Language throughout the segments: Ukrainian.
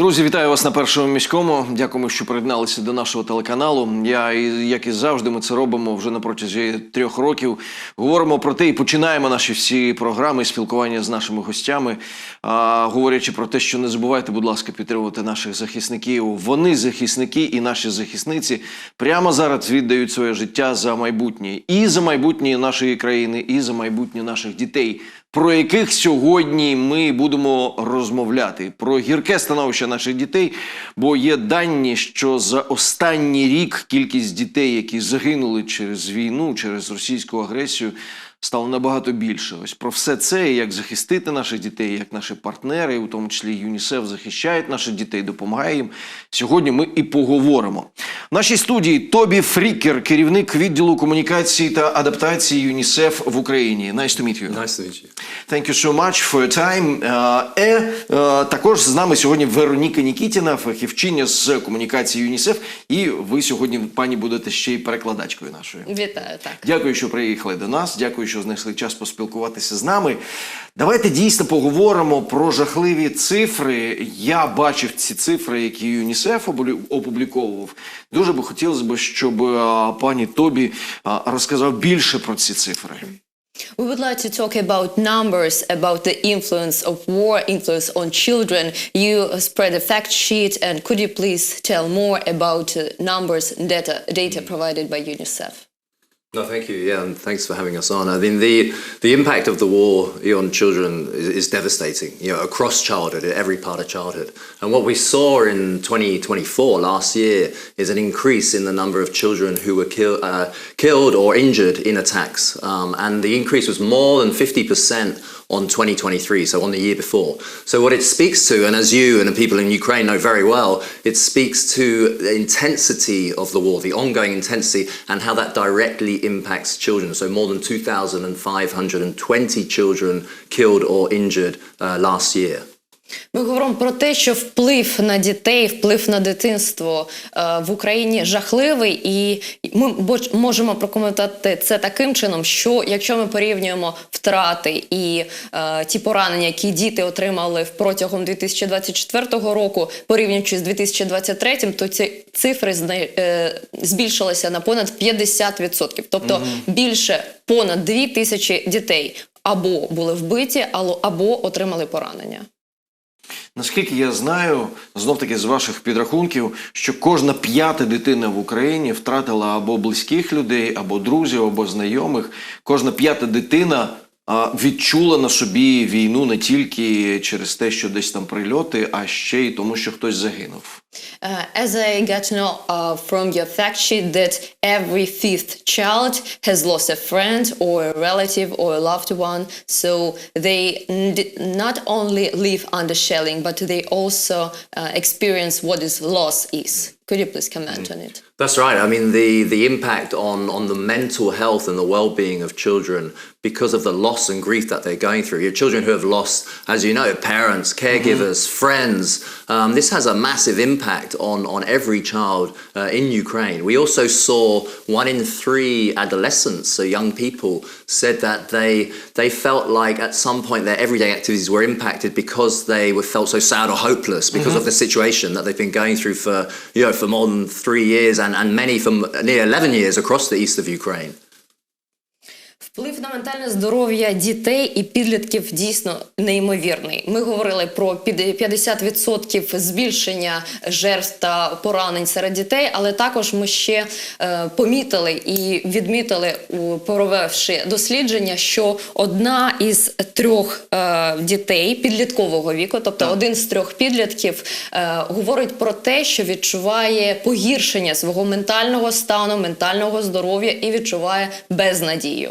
Друзі, вітаю вас на першому міському. Дякуємо, що приєдналися до нашого телеканалу. Я як і завжди, ми це робимо вже на протязі трьох років. Говоримо про те і починаємо наші всі програми спілкування з нашими гостями, а, говорячи про те, що не забувайте, будь ласка, підтримувати наших захисників. Вони захисники і наші захисниці прямо зараз віддають своє життя за майбутнє і за майбутнє нашої країни, і за майбутнє наших дітей про яких сьогодні ми будемо розмовляти. Про гірке становище наших дітей, бо є дані, що за останній рік кількість дітей, які загинули через війну, через російську агресію, стало набагато більше. Ось про все це, і як захистити наших дітей, як наші партнери, у тому числі ЮНІСЕФ, захищають наших дітей, допомагає їм. Сьогодні ми і поговоримо. В нашій студії Тобі Фрікер, керівник відділу комунікації та адаптації ЮНІСЕФ в Україні. Nice to meet you. Nice to meet you. Thank you so much for your time. Е, е, е, також з нами сьогодні Вероніка Нікітіна, фахівчиня з комунікації ЮНІСЕФ. І ви сьогодні, пані, будете ще й перекладачкою нашою. Вітаю так. Дякую, що приїхали до нас. Дякую, що знайшли час поспілкуватися з нами. Давайте дійсно поговоримо про жахливі цифри. Я бачив ці цифри, які ЮНІСЕФ опубліковував. Дуже би хотілося б, щоб е, пані Тобі е, розказав більше про ці цифри. We would like to talk about numbers, about the influence of war, influence on children. You spread a fact sheet, and could you please tell more about uh, numbers and data, data provided by UNICEF? No, thank you. Yeah, and thanks for having us on. I mean, the the impact of the war on children is, is devastating. You know, across childhood, every part of childhood. And what we saw in 2024 last year is an increase in the number of children who were kill, uh, killed or injured in attacks. Um, and the increase was more than 50 percent on 2023, so on the year before. So what it speaks to, and as you and the people in Ukraine know very well, it speaks to the intensity of the war, the ongoing intensity, and how that directly impacts children. So more than 2,520 children killed or injured uh, last year. Ми говоримо про те, що вплив на дітей, вплив на дитинство е, в Україні жахливий, і ми можемо прокоментувати це таким чином, що якщо ми порівнюємо втрати і е, ті поранення, які діти отримали протягом 2024 року, порівнюючи з 2023, то ці цифри зна- е, збільшилися на понад 50%. Тобто більше понад 2 тисячі дітей або були вбиті, або отримали поранення. Наскільки я знаю, знов таки з ваших підрахунків, що кожна п'ята дитина в Україні втратила або близьких людей, або друзів, або знайомих. Кожна п'ята дитина відчула на собі війну не тільки через те, що десь там прильоти, а ще й тому, що хтось загинув. Uh, as I got to know uh, from your fact sheet that every fifth child has lost a friend or a relative or a loved one, so they not only live under shelling, but they also uh, experience what is loss is. Could you please comment on it? That's right. I mean, the, the impact on, on the mental health and the well being of children because of the loss and grief that they're going through. Your children who have lost, as you know, parents, caregivers, friends. Um, this has a massive impact on, on every child uh, in Ukraine. We also saw one in three adolescents, so young people, said that they, they felt like at some point their everyday activities were impacted because they were felt so sad or hopeless because of the situation that they've been going through for, you know, for more than three years and, and many for near 11 years across the east of Ukraine. Вплив на ментальне здоров'я дітей і підлітків дійсно неймовірний. Ми говорили про під- 50% збільшення жертв та поранень серед дітей, але також ми ще е, помітили і відмітили, провівши дослідження, що одна із трьох е, дітей підліткового віку, тобто один з трьох підлітків, е, говорить про те, що відчуває погіршення свого ментального стану, ментального здоров'я і відчуває безнадію.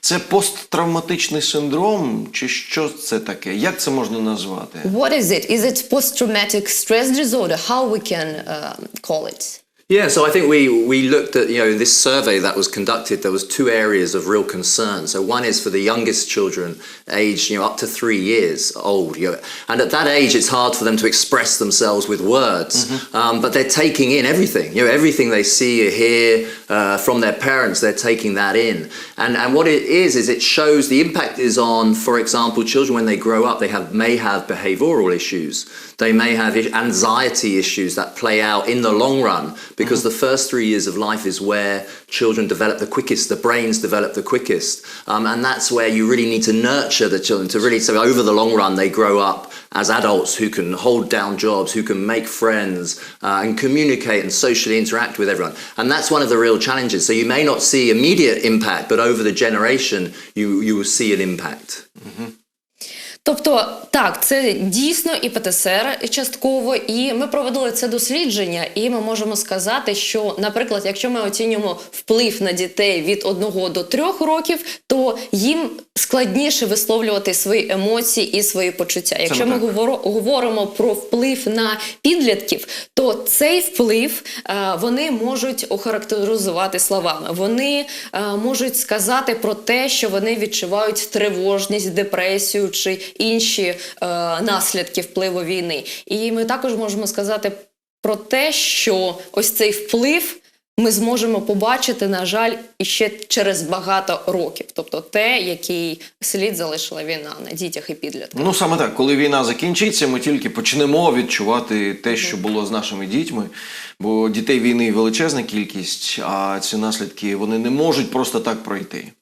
Це посттравматичний синдром, чи що це таке? Як це можна назвати? What is it? Is it post-traumatic stress disorder? How we can uh, call it? Yeah, so I think we, we looked at, you know, this survey that was conducted, there was two areas of real concern. So one is for the youngest children, aged, you know, up to three years old. You know, and at that age, it's hard for them to express themselves with words, um, but they're taking in everything. You know, everything they see or hear uh, from their parents, they're taking that in. And, and what it is, is it shows the impact is on, for example, children when they grow up, they have, may have behavioral issues. They may have anxiety issues that play out in the long run because the first three years of life is where children develop the quickest, the brains develop the quickest. Um, and that's where you really need to nurture the children to really, so over the long run, they grow up as adults who can hold down jobs, who can make friends uh, and communicate and socially interact with everyone. And that's one of the real challenges. So you may not see immediate impact, but over the generation, you, you will see an impact. Тобто, так, це дійсно і ПТСР частково, і ми проводили це дослідження, і ми можемо сказати, що, наприклад, якщо ми оцінюємо вплив на дітей від 1 до 3 років, то їм складніше висловлювати свої емоції і свої почуття. Якщо ми говоримо про вплив на підлітків, то цей вплив е, вони можуть охарактеризувати словами. Вони е, можуть сказати про те, що вони відчувають тривожність, депресію чи інші е, наслідки впливу війни. І ми також можемо сказати про те, що ось цей вплив. Ми зможемо побачити, на жаль, іще через багато років, тобто те, який слід залишила війна на дітях і підлітках. Ну саме так, коли війна закінчиться, ми тільки почнемо відчувати те, що було з нашими дітьми. Бо дітей війни величезна кількість, а ці наслідки вони не можуть просто так пройти.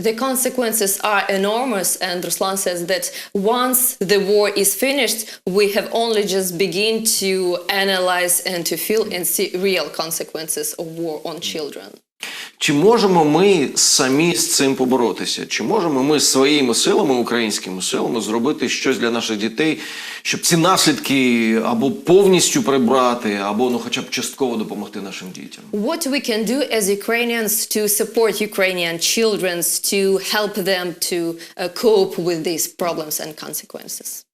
The consequences are enormous, and Ruslan says that once the war is finished, we have only just begin to analyze and to feel and see real consequences of war on children. Чи можемо ми самі з цим поборотися? Чи можемо ми своїми силами, українськими силами, зробити щось для наших дітей, щоб ці наслідки або повністю прибрати, або ну хоча б частково допомогти нашим дітям? What we can do as Ukrainians to support Ukrainian children to help them to uh, cope with these problems and consequences.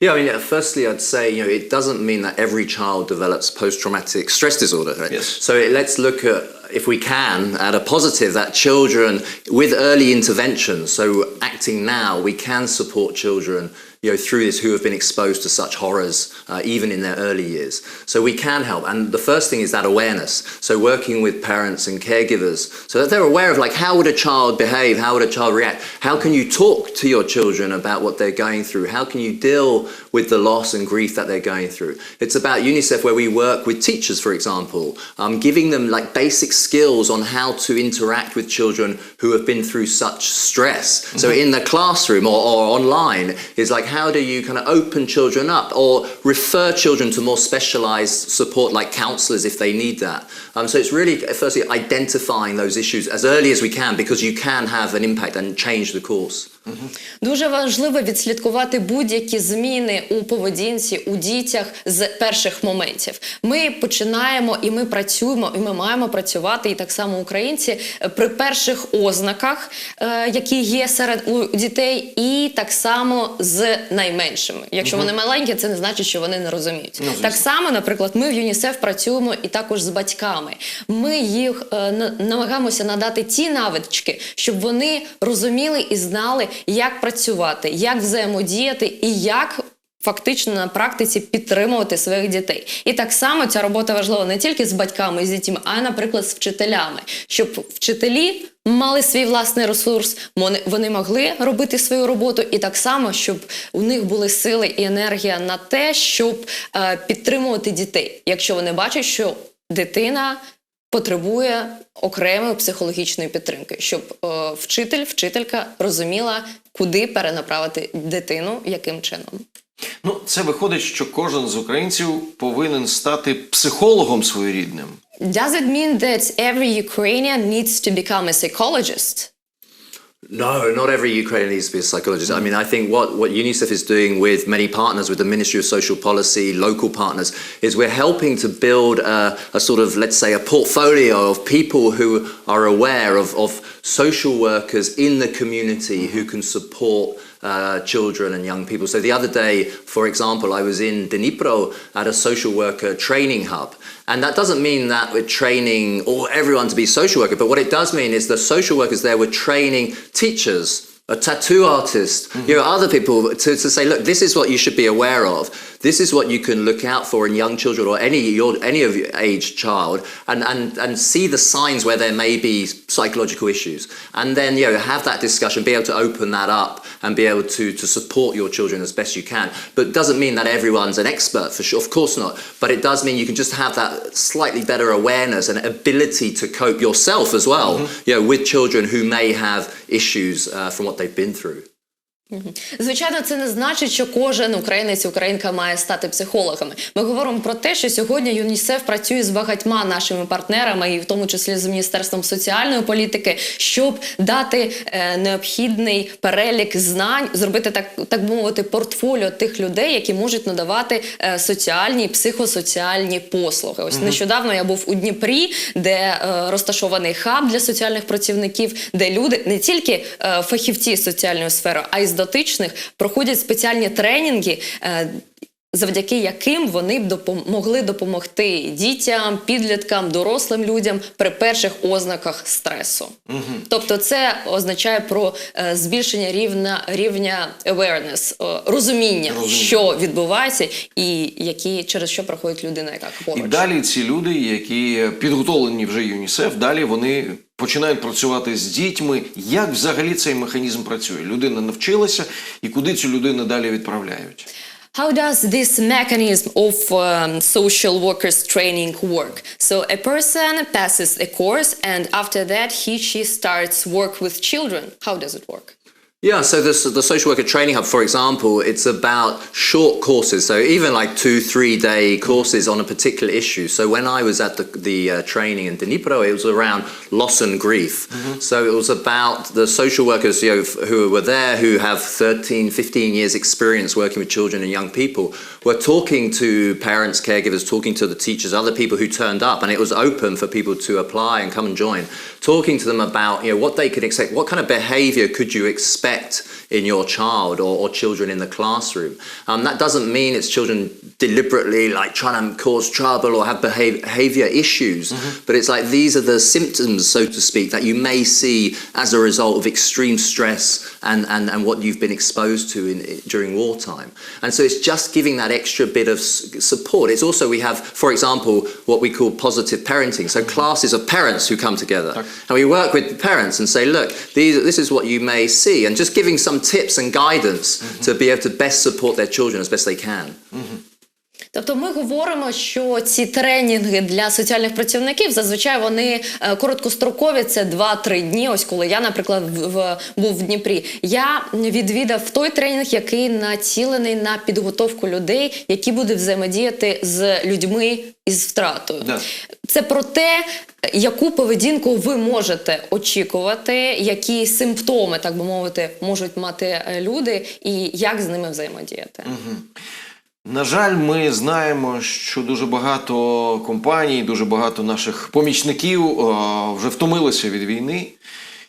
Yeah, I mean, yeah, firstly, I'd say you know it doesn't mean that every child develops post-traumatic stress disorder. Right? Yes. So it, let's look at, if we can, at a positive that children with early intervention, so acting now, we can support children. You know, through this, who have been exposed to such horrors, uh, even in their early years. So we can help, and the first thing is that awareness. So working with parents and caregivers, so that they're aware of like how would a child behave, how would a child react, how can you talk to your children about what they're going through, how can you deal with the loss and grief that they're going through. It's about UNICEF where we work with teachers, for example, um, giving them like basic skills on how to interact with children who have been through such stress. So in the classroom or, or online is like how do you kind of open children up or refer children to more specialized support like counselors if they need that. Um, so it's really firstly identifying those issues as early as we can because you can have an impact and change the course. Дуже важливо відслідкувати будь-які зміни у поведінці у дітях з перших моментів. Ми починаємо і ми працюємо, і ми маємо працювати, і так само українці е, при перших ознаках, е, які є серед у дітей, і так само з найменшими. Якщо вони маленькі, це не значить, що вони не розуміють. так само, наприклад, ми в ЮНІСЕФ працюємо і також з батьками. Ми їх е, на- намагаємося надати ті навички, щоб вони розуміли і знали, як працювати, як взаємодіяти і як. Фактично на практиці підтримувати своїх дітей, і так само ця робота важлива не тільки з батьками і з дітьми, а наприклад, з вчителями, щоб вчителі мали свій власний ресурс, вони могли робити свою роботу, і так само, щоб у них були сили і енергія на те, щоб е, підтримувати дітей, якщо вони бачать, що дитина потребує окремої психологічної підтримки, щоб е, вчитель, вчителька розуміла, куди перенаправити дитину, яким чином. Ну, це виходить, що кожен з українців повинен стати психологом своєрідним. Does it mean that every Ukrainian needs to become a psychologist? No, not every Ukrainian needs to be a psychologist. I mean, I think what, what UNICEF is doing with many partners, with the Ministry of Social Policy, local partners, is we're helping to build a, a sort of, let's say, a portfolio of people who are aware of, of social workers in the community who can support uh, children and young people. So the other day, for example, I was in Dnipro at a social worker training hub. And that doesn't mean that we're training all everyone to be social worker, but what it does mean is the social workers there were training teachers a tattoo artist, you know, other people to, to say, look, this is what you should be aware of. This is what you can look out for in young children or any your any of your age child, and, and and see the signs where there may be psychological issues, and then you know have that discussion, be able to open that up, and be able to to support your children as best you can. But it doesn't mean that everyone's an expert for sure, of course not. But it does mean you can just have that slightly better awareness and ability to cope yourself as well, you know, with children who may have issues uh, from what they've been through. Звичайно, це не значить, що кожен українець українка має стати психологами. Ми говоримо про те, що сьогодні ЮНІСЕФ працює з багатьма нашими партнерами, і в тому числі з міністерством соціальної політики, щоб дати е, необхідний перелік знань, зробити так, так би мовити, портфоліо тих людей, які можуть надавати е, соціальні і психосоціальні послуги. Ось нещодавно я був у Дніпрі, де е, розташований хаб для соціальних працівників, де люди не тільки е, фахівці соціальної сфери, а й з дотичних проходять спеціальні тренінги. Завдяки яким вони б допом- могли допомогти дітям, підліткам, дорослим людям при перших ознаках стресу. Тобто, це означає про е, збільшення рівня рівня awareness, е, розуміння, Розуміння. що відбувається, і які через що проходить людина, яка І далі ці люди, які підготовлені вже ЮНІСЕФ, далі вони починають працювати з дітьми. Як взагалі цей механізм працює? Людина навчилася, і куди цю людину далі відправляють? How does this mechanism of um, social workers training work? So a person passes a course and after that he she starts work with children. How does it work? Yeah, so this, the social worker training hub, for example, it's about short courses. So even like two, three day courses on a particular issue. So when I was at the, the uh, training in Dnipro, it was around loss and grief. So it was about the social workers you know, who were there, who have 13, 15 years experience working with children and young people, were talking to parents, caregivers, talking to the teachers, other people who turned up, and it was open for people to apply and come and join, talking to them about you know what they could expect, what kind of behaviour could you expect respect in your child or, or children in the classroom. Um, that doesn't mean it's children deliberately like trying to cause trouble or have behaviour issues, but it's like these are the symptoms, so to speak, that you may see as a result of extreme stress and, and, and what you've been exposed to in, during wartime. And so it's just giving that extra bit of support. It's also, we have, for example, what we call positive parenting. So classes of parents who come together. And we work with parents and say, look, these, this is what you may see. And just giving some tips and guidance mm-hmm. to be able to best support their children as best they can. Mm-hmm. Тобто ми говоримо, що ці тренінги для соціальних працівників зазвичай вони е, короткострокові, це 2-3 дні. Ось коли я, наприклад, в, був в Дніпрі. Я відвідав той тренінг, який націлений на підготовку людей, які будуть взаємодіяти з людьми із втратою. Да. Це про те, яку поведінку ви можете очікувати, які симптоми, так би мовити, можуть мати е, люди, і як з ними взаємодіяти. На жаль, ми знаємо, що дуже багато компаній, дуже багато наших помічників е, вже втомилися від війни.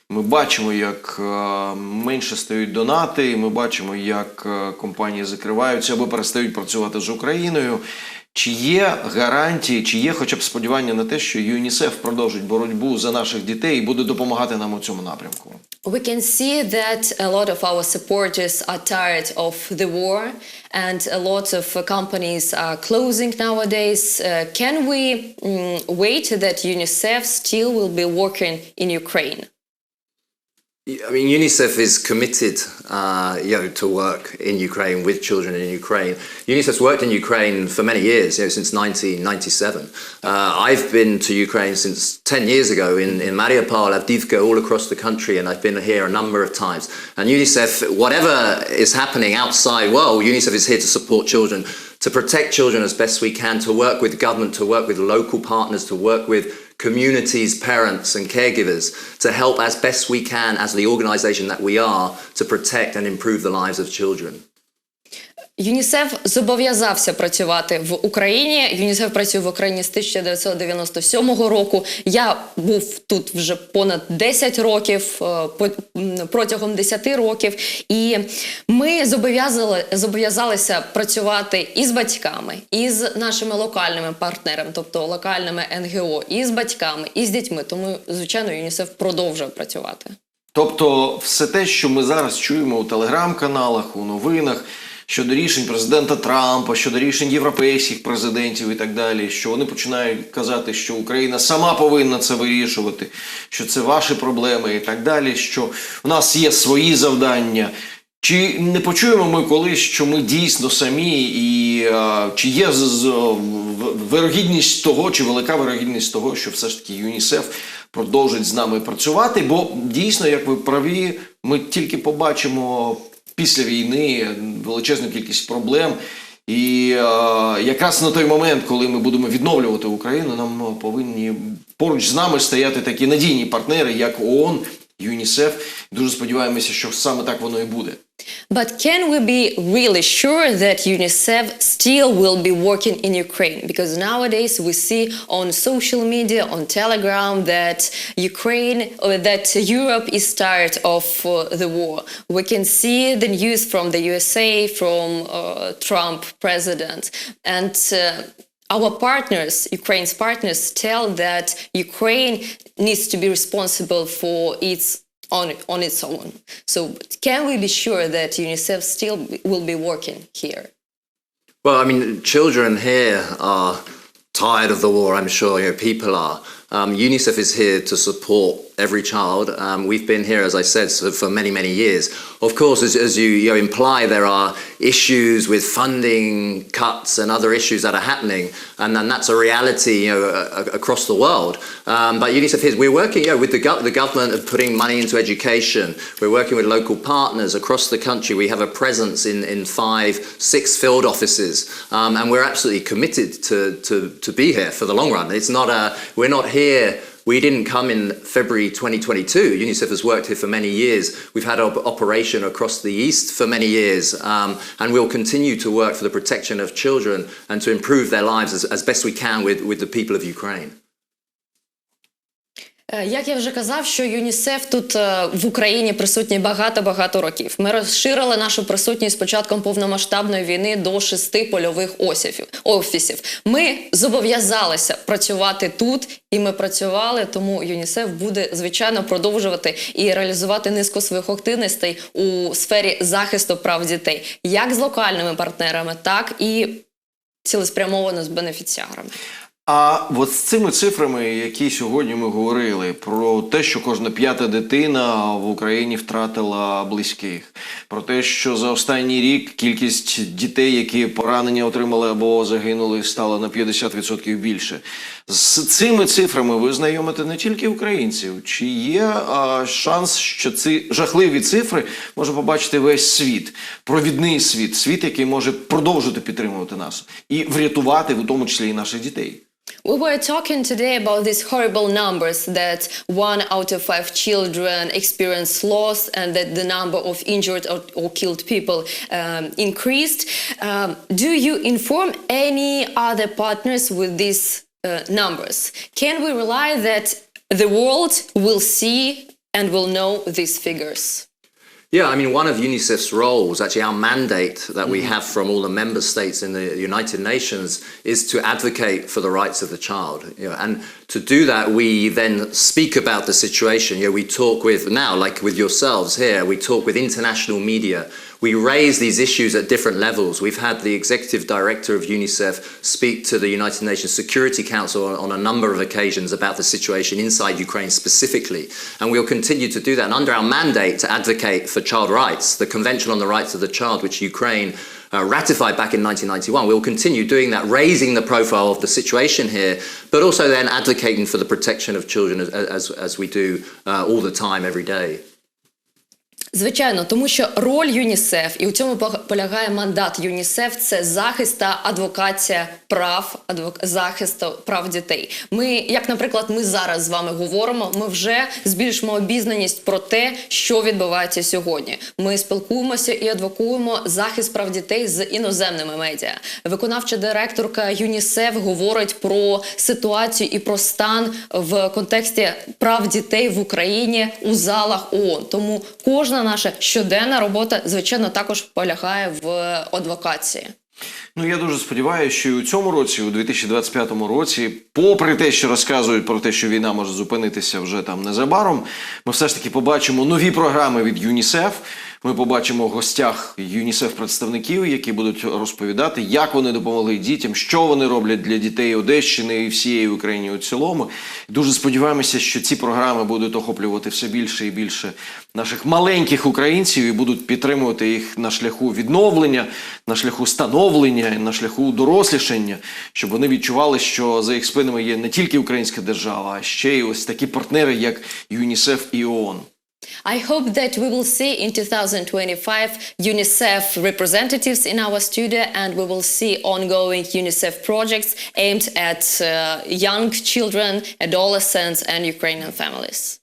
Ми бачимо, як е, менше стають донати, ми бачимо, як е, компанії закриваються або перестають працювати з Україною. Чи є гарантії, чи є хоча б сподівання на те, що ЮНІСЕФ продовжить боротьбу за наших дітей і буде допомагати нам у цьому напрямку? We can see that a lot of our supporters are tired of the war and a lot of uh, companies are closing nowadays. Uh, can we mm, wait that UNICEF still will be working in Ukraine? I mean, UNICEF is committed, uh, you know, to work in Ukraine with children in Ukraine. UNICEF's worked in Ukraine for many years, you know, since 1997. Uh, I've been to Ukraine since 10 years ago in, in Mariupol, Avdivka, all across the country, and I've been here a number of times. And UNICEF, whatever is happening outside, well, UNICEF is here to support children, to protect children as best we can, to work with government, to work with local partners, to work with communities, parents, and caregivers to help as best we can as the organisation that we are to protect and improve the lives of children. ЮНІСЕФ зобов'язався працювати в Україні. ЮНІСЕФ працює в Україні з 1997 року. Я був тут вже понад 10 років, е, протягом 10 років. І ми зобов'язали зобов'язалися працювати і з батьками, і з нашими локальними партнерами, тобто локальними НГО, і з батьками, і з дітьми. Тому, звичайно, ЮНІСЕФ продовжує працювати. Тобто, все те, що ми зараз чуємо у телеграм-каналах, у новинах щодо рішень президента Трампа, щодо рішень європейських президентів і так далі, що вони починають казати, що Україна сама повинна це вирішувати, що це ваші проблеми і так далі, що у нас є свої завдання. Чи не почуємо ми колись, що ми дійсно самі, і а, чи є вирогідність того, чи велика вирогідність того, що все ж таки ЮНІСЕФ продовжить з нами працювати? Бо дійсно, як ви праві, ми тільки побачимо після війни величезну кількість проблем. І е, якраз на той момент, коли ми будемо відновлювати Україну, нам повинні поруч з нами стояти такі надійні партнери, як ООН, ЮНІСЕФ. Дуже сподіваємося, що саме так воно і буде. But can we be really sure that UNICEF still will be working in Ukraine? Because nowadays we see on social media, on Telegram, that Ukraine, or that Europe is tired of uh, the war. We can see the news from the USA, from uh, Trump president, and. Uh, our partners, Ukraine's partners, tell that Ukraine needs to be responsible for its on on its own. So can we be sure that UNICEF still will be working here? Well, I mean, children here are tired of the war. I'm sure you know, people are. Um, UNICEF is here to support every child. Um, we've been here, as I said, for many, many years. Of course, as, as you, you know, imply, there are issues with funding cuts and other issues that are happening, and, and that's a reality, you know, across the world. Um, but UNICEF is we're working, you know, with the, gov- the government of putting money into education. We're working with local partners across the country. We have a presence in, in five, six field offices, um, and we're absolutely committed to, to, to be here for the long run. It's not a, we're not here. We didn't come in February 2022. UNICEF has worked here for many years. We've had op- operation across the east for many years, um, and we'll continue to work for the protection of children and to improve their lives as, as best we can with, with the people of Ukraine. Е, Як я вже казав, що ЮНІСЕФ тут е, в Україні присутній багато-багато років. Ми розширили нашу присутність з початком повномасштабної війни до шести польових осіфів, офісів. Ми зобов'язалися працювати тут, і ми працювали. Тому ЮНІСЕФ буде звичайно продовжувати і реалізувати низку своїх активностей у сфері захисту прав дітей, як з локальними партнерами, так і цілеспрямовано з бенефіціарами. А от з цими цифрами, які сьогодні ми говорили, про те, що кожна п'ята дитина в Україні втратила близьких, про те, що за останній рік кількість дітей, які поранення отримали або загинули, стала на 50% більше. З цими цифрами ви знайомите не тільки українців. Чи є а, шанс, що ці жахливі цифри може побачити весь світ, провідний світ, світ, який може продовжити підтримувати нас і врятувати, в тому числі і наших дітей? We were talking today about these horrible numbers that one out of five children experience loss and that the number of injured or, or killed people um, increased. Um, do you inform any other partners with these uh, numbers? Can we rely that the world will see and will know these figures? Yeah, I mean, one of UNICEF's roles, actually, our mandate that we mm. have from all the member states in the United Nations is to advocate for the rights of the child. You know, and to do that, we then speak about the situation. You know, we talk with, now, like with yourselves here, we talk with international media. We raise these issues at different levels. We've had the executive director of UNICEF speak to the United Nations Security Council on, on a number of occasions about the situation inside Ukraine specifically. And we'll continue to do that. And under our mandate to advocate for child rights, the Convention on the Rights of the Child, which Ukraine uh, ratified back in 1991, we'll continue doing that, raising the profile of the situation here, but also then advocating for the protection of children as, as, as we do uh, all the time, every day. Звичайно, тому що роль ЮНІСЕФ і у цьому полягає мандат ЮНІСЕФ це захист та адвокація прав, адвок... захисту прав дітей. Ми, як, наприклад, ми зараз з вами говоримо, ми вже збільшимо обізнаність про те, що відбувається сьогодні. Ми спілкуємося і адвокуємо захист прав дітей з іноземними медіа. Виконавча директорка ЮНІСЕФ говорить про ситуацію і про стан в контексті прав дітей в Україні у залах ООН. Тому кожна наша щоденна робота, звичайно, також полягає в адвокації. Ну я дуже сподіваюся, що і у цьому році, у 2025 році, попри те, що розказують про те, що війна може зупинитися вже там незабаром, ми все ж таки побачимо нові програми від ЮНІСЕФ. Ми побачимо в гостях ЮНІСЕФ представників, які будуть розповідати, як вони допомогли дітям, що вони роблять для дітей Одещини і всієї України у цілому. Дуже сподіваємося, що ці програми будуть охоплювати все більше і більше наших маленьких українців і будуть підтримувати їх на шляху відновлення, на шляху становлення, на шляху дорослішання, щоб вони відчували, що за їх спинами є не тільки українська держава, а ще й ось такі партнери, як ЮНІСЕФ і ООН. I hope that we will see in 2025 UNICEF representatives in our studio and we will see ongoing UNICEF projects aimed at uh, young children, adolescents and Ukrainian families.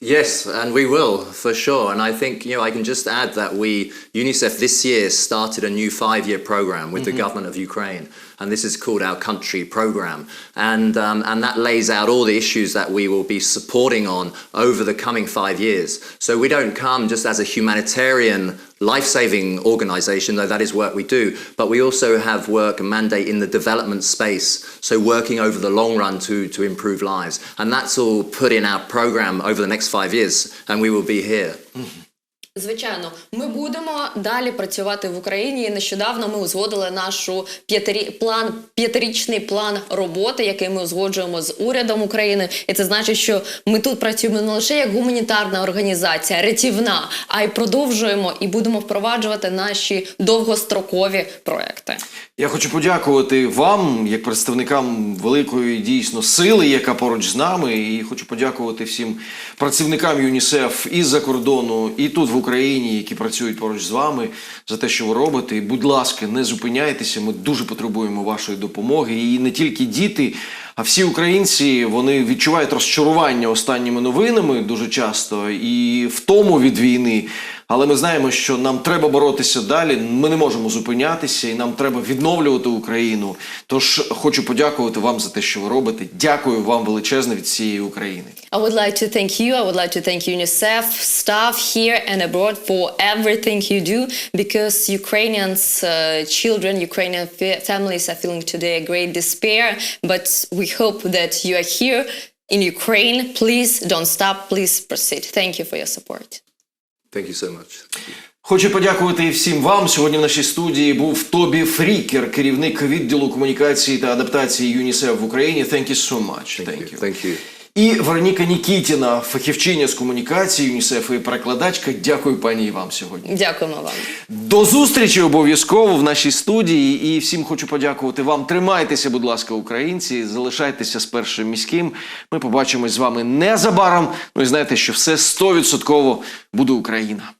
Yes, and we will for sure. And I think you know I can just add that we UNICEF this year started a new five-year program with the mm-hmm. government of Ukraine, and this is called our country program, and um, and that lays out all the issues that we will be supporting on over the coming five years. So we don't come just as a humanitarian life-saving organization, though that is work we do, but we also have work and mandate in the development space. So working over the long run to to improve lives, and that's all put in our program over the next five years, and we will be here. Звичайно, ми будемо далі працювати в Україні. Нещодавно ми узгодили нашу п'ятирі план, п'ятирічний план роботи, який ми узгоджуємо з урядом України. І це значить, що ми тут працюємо не лише як гуманітарна організація, рятівна, а й продовжуємо і будемо впроваджувати наші довгострокові проекти. Я хочу подякувати вам, як представникам великої дійсно сили, яка поруч з нами, і хочу подякувати всім працівникам ЮНІСЕФ і за кордону, і тут в які працюють поруч з вами, за те, що ви робите. І, будь ласка, не зупиняйтеся. Ми дуже потребуємо вашої допомоги. І не тільки діти, а всі українці вони відчувають розчарування останніми новинами дуже часто і втому від війни. Але ми знаємо, що нам треба боротися далі. Ми не можемо зупинятися, і нам треба відновлювати Україну. Тож хочу подякувати вам за те, що ви робите. Дякую вам величезне від всієї України. I would like to thank you. I would like to thank UNICEF staff here and abroad for everything you do because Ukrainians, uh, children, Ukrainian families are feeling today a great despair. But we hope that you are here in Ukraine. Please don't stop. Please proceed. Thank you for your support. Thank you so much. Хочу подякувати всім вам. Сьогодні в нашій студії був Тобі Фрікер, керівник відділу комунікації та адаптації ЮНІСЕФ в Україні. Thank you so much. Thank you. Thank you. І Вероніка Нікітіна, фахівчиня з комунікації ЮНІСЕФ і перекладачка. Дякую пані і вам сьогодні. Дякуємо вам. До зустрічі обов'язково в нашій студії. І всім хочу подякувати вам. Тримайтеся, будь ласка, українці. Залишайтеся з першим міським. Ми побачимось з вами незабаром. Ну і знаєте, що все 100% буде Україна.